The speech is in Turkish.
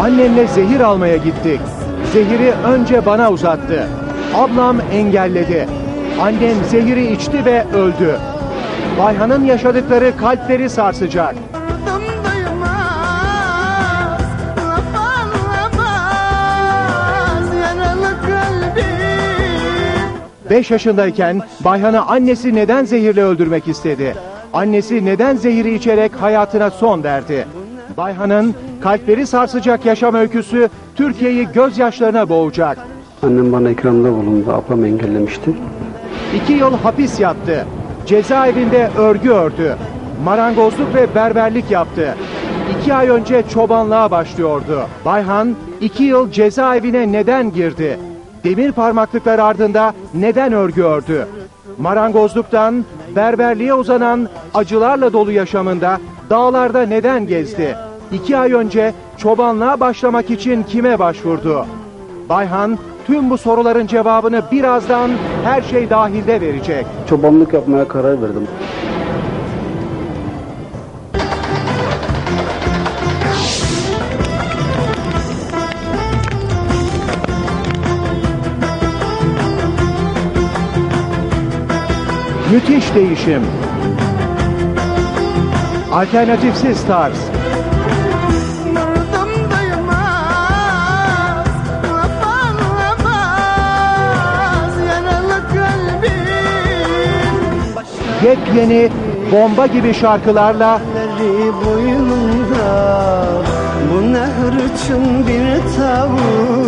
Annemle zehir almaya gittik. Zehiri önce bana uzattı. Ablam engelledi. Annem zehiri içti ve öldü. Bayhan'ın yaşadıkları kalpleri sarsacak. 5 yaşındayken Bayhan'ı annesi neden zehirle öldürmek istedi? Annesi neden zehiri içerek hayatına son verdi? Bayhan'ın kalpleri sarsacak yaşam öyküsü Türkiye'yi gözyaşlarına boğacak. Annem bana ikramda bulundu. Ablam engellemişti. İki yıl hapis yattı. Cezaevinde örgü ördü. Marangozluk ve berberlik yaptı. İki ay önce çobanlığa başlıyordu. Bayhan iki yıl cezaevine neden girdi? Demir parmaklıklar ardında neden örgü ördü? Marangozluktan berberliğe uzanan acılarla dolu yaşamında dağlarda neden gezdi? İki ay önce çobanlığa başlamak için kime başvurdu? Bayhan tüm bu soruların cevabını birazdan her şey dahilde verecek. Çobanlık yapmaya karar verdim. Müthiş değişim. Alternatifsiz tarz. Yepyeni bomba gibi şarkılarla boynunda Bu nehr için bir tavır